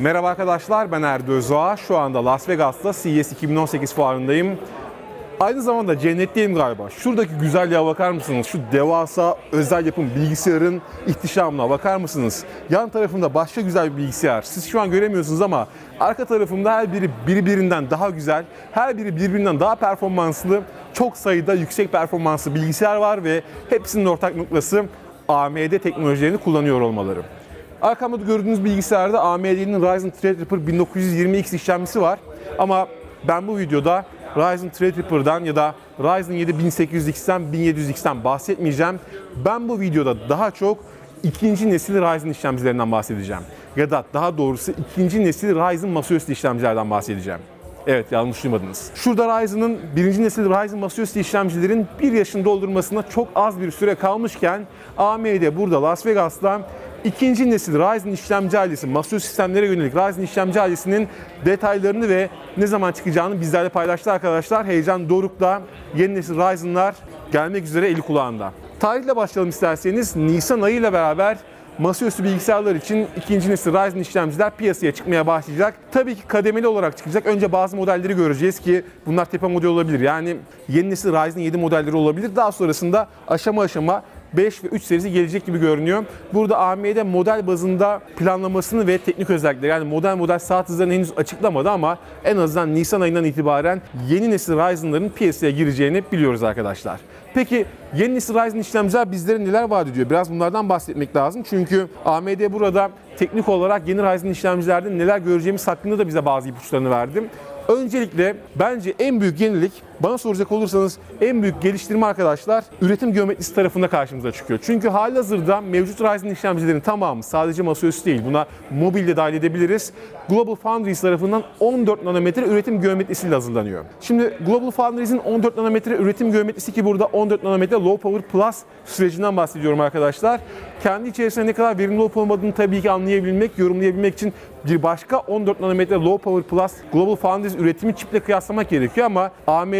Merhaba arkadaşlar ben Erdo Özdoğa. Şu anda Las Vegas'ta CES 2018 fuarındayım. Aynı zamanda cennetteyim galiba. Şuradaki güzelliğe bakar mısınız? Şu devasa özel yapım bilgisayarın ihtişamına bakar mısınız? Yan tarafında başka güzel bir bilgisayar. Siz şu an göremiyorsunuz ama arka tarafımda her biri birbirinden daha güzel, her biri birbirinden daha performanslı, çok sayıda yüksek performanslı bilgisayar var ve hepsinin ortak noktası AMD teknolojilerini kullanıyor olmaları. Arkamda gördüğünüz bilgisayarda AMD'nin Ryzen Threadripper 1920X işlemcisi var. Ama ben bu videoda Ryzen Threadripper'dan ya da Ryzen 7 1800X'ten 1700X'ten bahsetmeyeceğim. Ben bu videoda daha çok ikinci nesil Ryzen işlemcilerinden bahsedeceğim. Ya da daha doğrusu ikinci nesil Ryzen masaüstü işlemcilerden bahsedeceğim. Evet yanlış duymadınız. Şurada Ryzen'ın birinci nesil Ryzen masaüstü işlemcilerin bir yaşını doldurmasına çok az bir süre kalmışken AMD burada Las Vegas'ta ikinci nesil Ryzen işlemci ailesi, masaüstü sistemlere yönelik Ryzen işlemci ailesinin detaylarını ve ne zaman çıkacağını bizlerle paylaştı arkadaşlar. Heyecan dorukta yeni nesil Ryzen'lar gelmek üzere eli kulağında. Tarihle başlayalım isterseniz. Nisan ayıyla beraber masaüstü bilgisayarlar için ikinci nesil Ryzen işlemciler piyasaya çıkmaya başlayacak. Tabii ki kademeli olarak çıkacak. Önce bazı modelleri göreceğiz ki bunlar tepe model olabilir. Yani yeni nesil Ryzen 7 modelleri olabilir. Daha sonrasında aşama aşama 5 ve 3 serisi gelecek gibi görünüyor. Burada AMD model bazında planlamasını ve teknik özellikleri yani model model saat hızlarını henüz açıklamadı ama en azından Nisan ayından itibaren yeni nesil Ryzen'ların piyasaya gireceğini biliyoruz arkadaşlar. Peki yeni nesil Ryzen işlemciler bizlere neler vaat ediyor? Biraz bunlardan bahsetmek lazım. Çünkü AMD burada teknik olarak yeni Ryzen işlemcilerde neler göreceğimiz hakkında da bize bazı ipuçlarını verdi. Öncelikle bence en büyük yenilik bana soracak olursanız en büyük geliştirme arkadaşlar üretim geometrisi tarafında karşımıza çıkıyor. Çünkü halihazırda mevcut Ryzen işlemcilerin tamamı sadece masaüstü değil buna mobilde dahil edebiliriz. Global Foundries tarafından 14 nanometre üretim geometrisiyle hazırlanıyor. Şimdi Global Foundries'in 14 nanometre üretim geometrisi ki burada 14 nanometre Low Power Plus sürecinden bahsediyorum arkadaşlar. Kendi içerisinde ne kadar verimli olup olmadığını tabii ki anlayabilmek, yorumlayabilmek için bir başka 14 nanometre Low Power Plus Global Foundries üretimi çiple kıyaslamak gerekiyor ama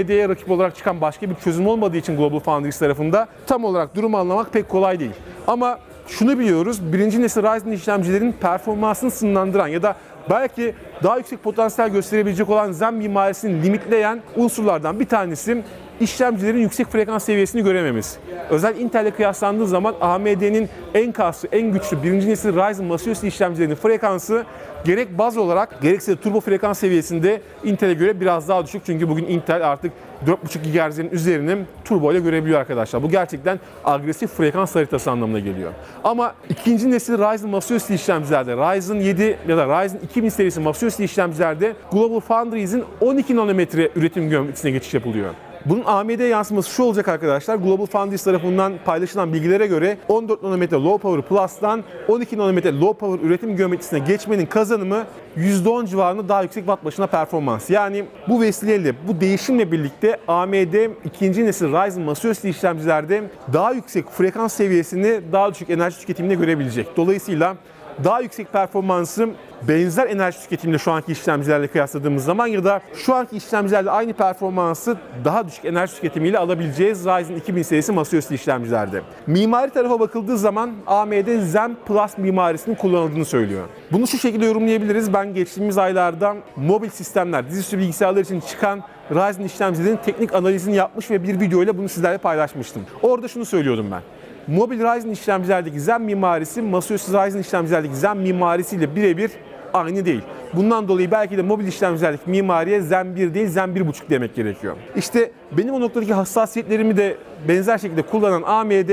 AMD'ye rakip olarak çıkan başka bir çözüm olmadığı için Global Foundries tarafında tam olarak durumu anlamak pek kolay değil. Ama şunu biliyoruz, birinci nesil Ryzen işlemcilerin performansını sınırlandıran ya da belki daha yüksek potansiyel gösterebilecek olan Zen mimarisini limitleyen unsurlardan bir tanesi işlemcilerin yüksek frekans seviyesini görememiz. Özel Intel ile kıyaslandığı zaman AMD'nin en kaslı, en güçlü birinci nesil Ryzen masaüstü işlemcilerinin frekansı gerek baz olarak gerekse de turbo frekans seviyesinde Intel'e göre biraz daha düşük. Çünkü bugün Intel artık 4.5 GHz'lerin üzerini turbo ile görebiliyor arkadaşlar. Bu gerçekten agresif frekans haritası anlamına geliyor. Ama ikinci nesil Ryzen masaüstü işlemcilerde, Ryzen 7 ya da Ryzen 2000 serisi masaüstü işlemcilerde Global Foundries'in 12 nanometre üretim geometrisine geçiş yapılıyor. Bunun AMD yansıması şu olacak arkadaşlar. Global Foundries tarafından paylaşılan bilgilere göre 14 nanometre Low Power Plus'tan 12 nanometre Low Power üretim geometrisine geçmenin kazanımı %10 civarında daha yüksek watt başına performans. Yani bu vesileyle, bu değişimle birlikte AMD ikinci nesil Ryzen masaüstü işlemcilerde daha yüksek frekans seviyesini daha düşük enerji tüketiminde görebilecek. Dolayısıyla daha yüksek performansı benzer enerji tüketiminde şu anki işlemcilerle kıyasladığımız zaman ya da şu anki işlemcilerle aynı performansı daha düşük enerji tüketimiyle alabileceğiz Ryzen 2000 serisi masaüstü işlemcilerde. Mimari tarafa bakıldığı zaman AMD Zen Plus mimarisinin kullanıldığını söylüyor. Bunu şu şekilde yorumlayabiliriz. Ben geçtiğimiz aylarda mobil sistemler, dizüstü bilgisayarlar için çıkan Ryzen işlemcilerin teknik analizini yapmış ve bir video ile bunu sizlerle paylaşmıştım. Orada şunu söylüyordum ben mobil Ryzen işlemcilerdeki Zen mimarisi masaüstü Ryzen işlemcilerdeki Zen mimarisiyle birebir aynı değil. Bundan dolayı belki de mobil işlemcilerdeki mimariye Zen 1 değil Zen 1.5 demek gerekiyor. İşte benim o noktadaki hassasiyetlerimi de benzer şekilde kullanan AMD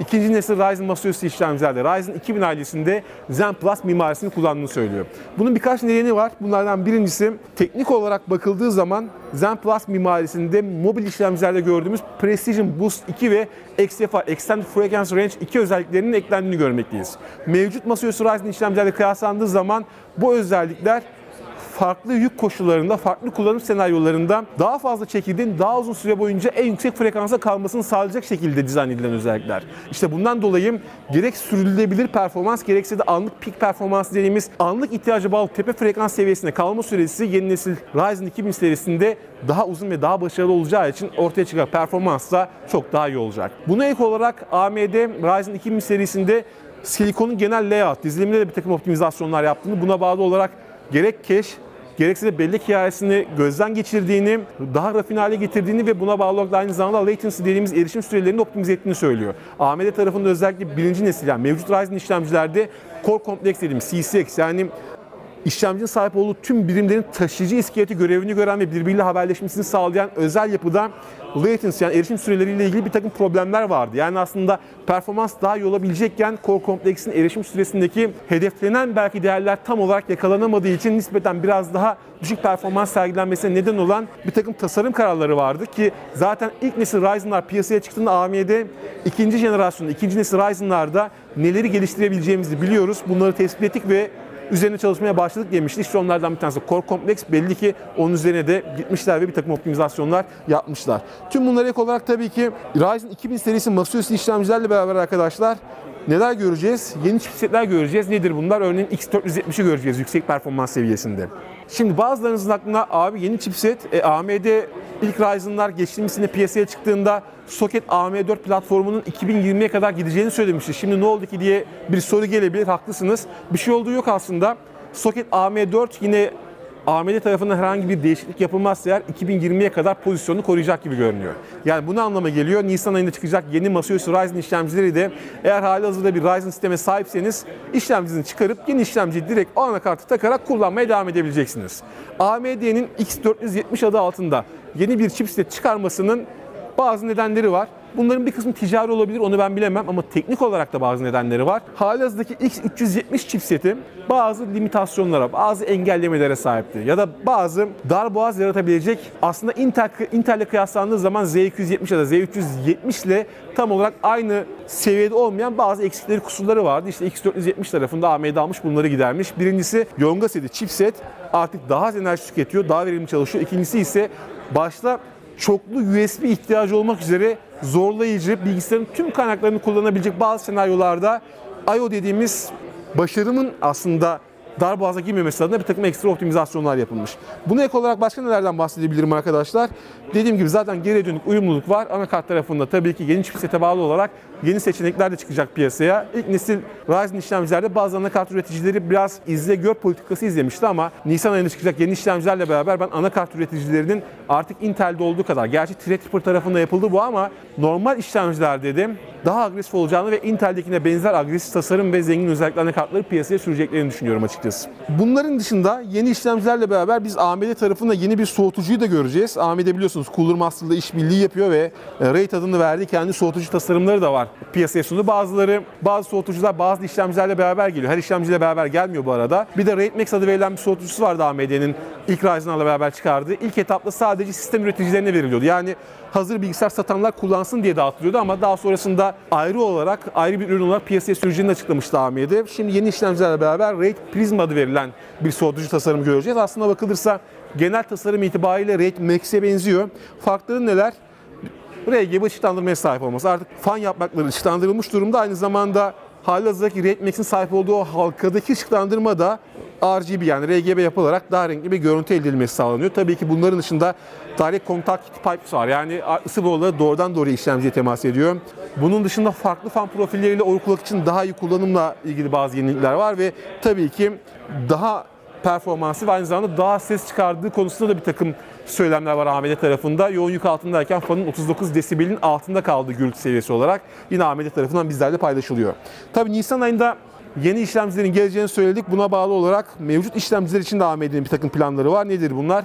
ikinci nesil Ryzen masaüstü işlemcilerde Ryzen 2000 ailesinde Zen Plus mimarisini kullandığını söylüyor. Bunun birkaç nedeni var. Bunlardan birincisi teknik olarak bakıldığı zaman Zen Plus mimarisinde mobil işlemcilerde gördüğümüz Precision Boost 2 ve XFR Extended Frequency Range 2 özelliklerinin eklendiğini görmekteyiz. Mevcut masaüstü Ryzen işlemcilerle kıyaslandığı zaman bu özellikler farklı yük koşullarında, farklı kullanım senaryolarında daha fazla çekirdeğin daha uzun süre boyunca en yüksek frekansa kalmasını sağlayacak şekilde dizayn edilen özellikler. İşte bundan dolayı gerek sürdürülebilir performans gerekse de anlık pik performans dediğimiz anlık ihtiyaca bağlı tepe frekans seviyesinde kalma süresi yeni nesil Ryzen 2000 serisinde daha uzun ve daha başarılı olacağı için ortaya çıkan performans da çok daha iyi olacak. Buna ek olarak AMD Ryzen 2000 serisinde Silikonun genel layout, diziliminde de bir takım optimizasyonlar yaptığını, buna bağlı olarak gerek cache, gerekse de bellek hikayesini gözden geçirdiğini, daha rafine hale getirdiğini ve buna bağlı olarak aynı zamanda latency dediğimiz erişim sürelerini optimize ettiğini söylüyor. AMD tarafında özellikle birinci nesil yani mevcut Ryzen işlemcilerde Core Complex dediğimiz CCX yani işlemcinin sahip olduğu tüm birimlerin taşıyıcı iskeleti görevini gören ve birbiriyle haberleşmesini sağlayan özel yapıda latency yani erişim süreleriyle ilgili bir takım problemler vardı. Yani aslında performans daha iyi olabilecekken Core Complex'in erişim süresindeki hedeflenen belki değerler tam olarak yakalanamadığı için nispeten biraz daha düşük performans sergilenmesine neden olan bir takım tasarım kararları vardı ki zaten ilk nesil Ryzen'lar piyasaya çıktığında AMD ikinci jenerasyonda, ikinci nesil Ryzen'larda neleri geliştirebileceğimizi biliyoruz. Bunları tespit ettik ve üzerine çalışmaya başladık demişti. İşte onlardan bir tanesi Core Complex. Belli ki onun üzerine de gitmişler ve bir takım optimizasyonlar yapmışlar. Tüm bunlara ek olarak tabii ki Ryzen 2000 serisi masaüstü işlemcilerle beraber arkadaşlar neler göreceğiz? Yeni chipsetler göreceğiz. Nedir bunlar? Örneğin X470'i göreceğiz yüksek performans seviyesinde. Şimdi bazılarınızın aklına abi yeni chipset, e, AMD ilk Ryzen'lar geçtiğimiz sene piyasaya çıktığında soket AM4 platformunun 2020'ye kadar gideceğini söylemişti. Şimdi ne oldu ki diye bir soru gelebilir. Haklısınız. Bir şey olduğu yok aslında. Soket AM4 yine AMD tarafından herhangi bir değişiklik yapılmazsa eğer 2020'ye kadar pozisyonunu koruyacak gibi görünüyor. Yani bunu anlama geliyor. Nisan ayında çıkacak yeni masaüstü Ryzen işlemcileri de eğer hali hazırda bir Ryzen sisteme sahipseniz işlemcinizi çıkarıp yeni işlemciyi direkt o anakartı takarak kullanmaya devam edebileceksiniz. AMD'nin X470 adı altında yeni bir chipset çıkarmasının bazı nedenleri var. Bunların bir kısmı ticari olabilir onu ben bilemem ama teknik olarak da bazı nedenleri var. Halihazırdaki X370 chipseti bazı limitasyonlara, bazı engellemelere sahipti. Ya da bazı dar boğaz yaratabilecek aslında Intel, Intel'le kıyaslandığı zaman Z270 ya da Z370 ile tam olarak aynı seviyede olmayan bazı eksikleri, kusurları vardı. İşte X470 tarafında AMD almış bunları gidermiş. Birincisi Yonga seti chipset artık daha az enerji tüketiyor, daha verimli çalışıyor. İkincisi ise başta çoklu USB ihtiyacı olmak üzere zorlayıcı, bilgisayarın tüm kaynaklarını kullanabilecek bazı senaryolarda I.O. dediğimiz başarımın aslında dar boğaza girmemesi adına bir takım ekstra optimizasyonlar yapılmış. Buna ek olarak başka nelerden bahsedebilirim arkadaşlar? Dediğim gibi zaten geri dönük uyumluluk var. Anakart tarafında tabii ki yeni chipsete bağlı olarak yeni seçenekler de çıkacak piyasaya. İlk nesil Ryzen işlemcilerde bazı anakart üreticileri biraz izle gör politikası izlemişti ama Nisan ayında çıkacak yeni işlemcilerle beraber ben anakart üreticilerinin artık Intel'de olduğu kadar, gerçi Threadripper tarafında yapıldı bu ama normal işlemciler dedim daha agresif olacağını ve Intel'dekine benzer agresif tasarım ve zengin özellikli anakartları piyasaya süreceklerini düşünüyorum açıkçası. Bunların dışında yeni işlemcilerle beraber biz AMD tarafında yeni bir soğutucuyu da göreceğiz. AMD biliyorsunuz Cooler Master'la işbirliği yapıyor ve e, Raid adını verdiği kendi soğutucu tasarımları da var piyasaya sundu. Bazıları, bazı soğutucular bazı işlemcilerle beraber geliyor. Her işlemciyle beraber gelmiyor bu arada. Bir de Raid Max adı verilen bir soğutucusu vardı AMD'nin ilk Ryzen'larla beraber çıkardığı. İlk etapta sadece sistem üreticilerine veriliyordu. Yani hazır bilgisayar satanlar kullansın diye dağıtılıyordu ama daha sonrasında ayrı olarak, ayrı bir ürün olarak piyasaya süreceğini açıklamıştı AMD. Şimdi yeni işlemcilerle beraber Raid Prism adı verilen bir soğutucu tasarımı göreceğiz. Aslında bakılırsa genel tasarım itibariyle Raid Max'e benziyor. Farkları neler? RGB ışıklandırmaya sahip olması. Artık fan yapmakları ışıklandırılmış durumda. Aynı zamanda halihazırdaki Red Max'in sahip olduğu halkadaki ışıklandırma da RGB yani RGB yapılarak daha renkli bir görüntü elde edilmesi sağlanıyor. Tabii ki bunların dışında direct contact pipes var. Yani ısı boruları doğrudan doğruya işlemciye temas ediyor. Bunun dışında farklı fan profilleriyle overclock için daha iyi kullanımla ilgili bazı yenilikler var ve tabii ki daha performansı ve aynı zamanda daha ses çıkardığı konusunda da bir takım söylemler var AMD tarafında. Yoğun yük altındayken fanın 39 desibelin altında kaldığı gürültü seviyesi olarak yine AMD tarafından bizlerle paylaşılıyor. Tabii Nisan ayında yeni işlemcilerin geleceğini söyledik. Buna bağlı olarak mevcut işlemciler için de AMD'nin bir takım planları var. Nedir bunlar?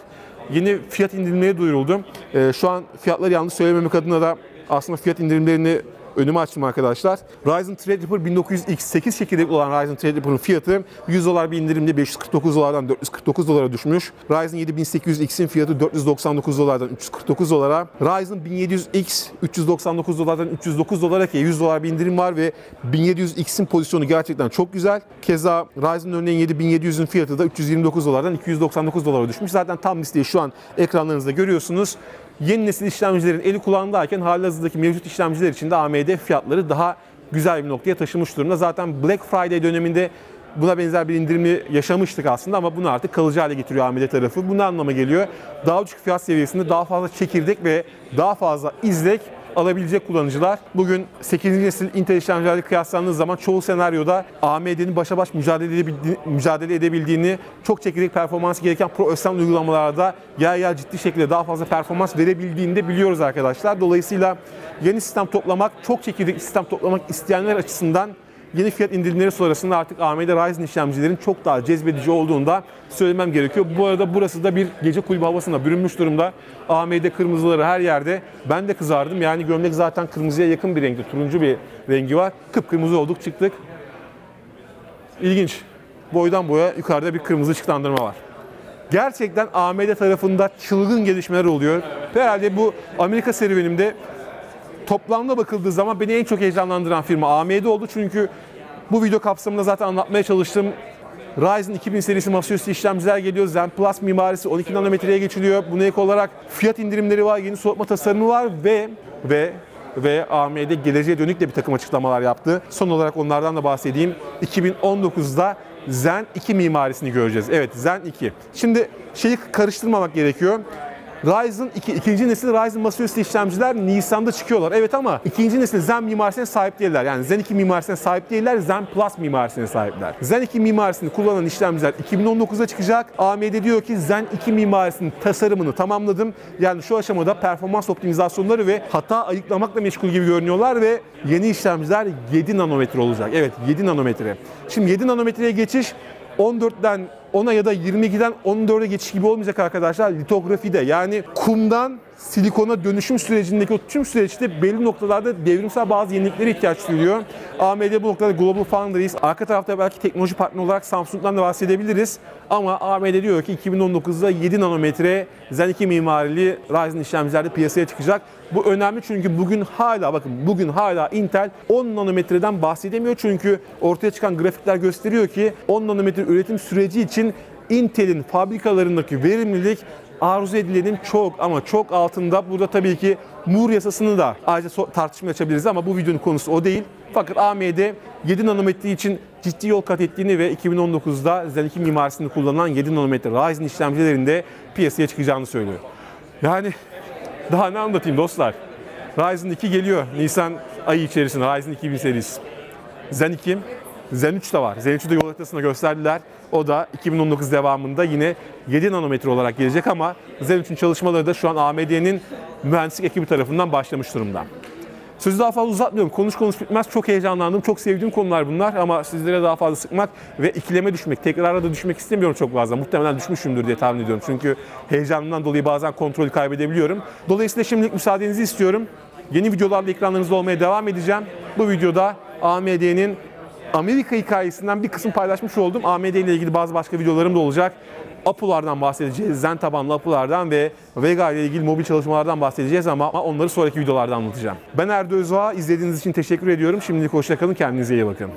Yeni fiyat indirimleri duyuruldu. Ee, şu an fiyatları yanlış söylememek adına da aslında fiyat indirimlerini önüme açtım arkadaşlar. Ryzen Threadripper 1900X8 çekirdekli olan Ryzen Threadripper'ın fiyatı 100 dolar bir indirimle 549 dolardan 449 dolara düşmüş. Ryzen 7800X'in fiyatı 499 dolardan 349 dolara. Ryzen 1700X 399 dolardan 309 dolara ki 100 dolar bir indirim var ve 1700X'in pozisyonu gerçekten çok güzel. Keza Ryzen örneğin 7700'ün fiyatı da 329 dolardan 299 dolara düşmüş. Zaten tam listeyi şu an ekranlarınızda görüyorsunuz yeni nesil işlemcilerin eli kulağındayken halihazırdaki mevcut işlemciler için de AMD fiyatları daha güzel bir noktaya taşımış durumda. Zaten Black Friday döneminde buna benzer bir indirimi yaşamıştık aslında ama bunu artık kalıcı hale getiriyor AMD tarafı. Bu ne anlama geliyor? Daha düşük fiyat seviyesinde daha fazla çekirdek ve daha fazla izlek alabilecek kullanıcılar. Bugün 8. nesil Intel işlemcilerle kıyaslandığı zaman çoğu senaryoda AMD'nin başa baş mücadele, edebildiğini, mücadele edebildiğini, çok çekirdek performansı gereken Pro Östem uygulamalarda yer yer ciddi şekilde daha fazla performans verebildiğini de biliyoruz arkadaşlar. Dolayısıyla yeni sistem toplamak, çok çekirdek sistem toplamak isteyenler açısından yeni fiyat indirimleri sonrasında artık AMD Ryzen işlemcilerin çok daha cezbedici olduğunu da söylemem gerekiyor. Bu arada burası da bir gece kulübü havasına bürünmüş durumda. AMD kırmızıları her yerde. Ben de kızardım. Yani gömlek zaten kırmızıya yakın bir renkte. Turuncu bir rengi var. Kıpkırmızı olduk çıktık. İlginç. Boydan boya yukarıda bir kırmızı ışıklandırma var. Gerçekten AMD tarafında çılgın gelişmeler oluyor. Herhalde bu Amerika serüvenimde toplamda bakıldığı zaman beni en çok heyecanlandıran firma AMD oldu. Çünkü bu video kapsamında zaten anlatmaya çalıştım. Ryzen 2000 serisi masaüstü işlemciler geliyor. Zen Plus mimarisi 12 nanometreye geçiliyor. Buna ek olarak fiyat indirimleri var, yeni soğutma tasarımı var ve ve ve AMD geleceğe dönük de bir takım açıklamalar yaptı. Son olarak onlardan da bahsedeyim. 2019'da Zen 2 mimarisini göreceğiz. Evet Zen 2. Şimdi şeyi karıştırmamak gerekiyor. Ryzen 2, ikinci nesil Ryzen masaüstü işlemciler Nisan'da çıkıyorlar. Evet ama ikinci nesil Zen mimarisine sahip değiller. Yani Zen 2 mimarisine sahip değiller, Zen Plus mimarisine sahipler. Zen 2 mimarisini kullanan işlemciler 2019'da çıkacak. AMD diyor ki Zen 2 mimarisinin tasarımını tamamladım. Yani şu aşamada performans optimizasyonları ve hata ayıklamakla meşgul gibi görünüyorlar ve yeni işlemciler 7 nanometre olacak. Evet 7 nanometre. Şimdi 7 nanometreye geçiş 14'ten 10'a ya da 22'den 14'e geçiş gibi olmayacak arkadaşlar. Litografide yani kumdan silikona dönüşüm sürecindeki o tüm süreçte belli noktalarda devrimsel bazı yeniliklere ihtiyaç duyuyor. AMD bu noktada Global Foundries. Arka tarafta belki teknoloji partneri olarak Samsung'dan da bahsedebiliriz. Ama AMD diyor ki 2019'da 7 nanometre Zen 2 mimarili Ryzen işlemcilerde piyasaya çıkacak. Bu önemli çünkü bugün hala bakın bugün hala Intel 10 nanometreden bahsedemiyor. Çünkü ortaya çıkan grafikler gösteriyor ki 10 nanometre üretim süreci için Intel'in fabrikalarındaki verimlilik arzu edilenin çok ama çok altında. Burada tabii ki Moore yasasını da ayrıca tartışma açabiliriz ama bu videonun konusu o değil. Fakat AMD 7 nanometre için ciddi yol kat ettiğini ve 2019'da Zen 2 mimarisinde kullanılan 7 nanometre Ryzen işlemcilerinde piyasaya çıkacağını söylüyor. Yani daha ne anlatayım dostlar? Ryzen 2 geliyor Nisan ayı içerisinde Ryzen 2000 serisi. Zen 2, Zen 3 de var. Zen 3'ü de yol haritasında gösterdiler. O da 2019 devamında yine 7 nanometre olarak gelecek ama Zen 3'ün çalışmaları da şu an AMD'nin mühendislik ekibi tarafından başlamış durumda. Sözü daha fazla uzatmıyorum. Konuş konuş bitmez. Çok heyecanlandım. Çok sevdiğim konular bunlar ama sizlere daha fazla sıkmak ve ikileme düşmek, tekrara da düşmek istemiyorum çok fazla. Muhtemelen düşmüşümdür diye tahmin ediyorum. Çünkü heyecanımdan dolayı bazen kontrolü kaybedebiliyorum. Dolayısıyla şimdilik müsaadenizi istiyorum. Yeni videolarla ekranlarınızda olmaya devam edeceğim. Bu videoda AMD'nin Amerika hikayesinden bir kısım paylaşmış oldum. AMD ile ilgili bazı başka videolarım da olacak. Apulardan bahsedeceğiz, Zen tabanlı Apulardan ve Vega ile ilgili mobil çalışmalardan bahsedeceğiz ama onları sonraki videolarda anlatacağım. Ben Erdo Özdoğa, izlediğiniz için teşekkür ediyorum. Şimdilik hoşçakalın, kendinize iyi bakın.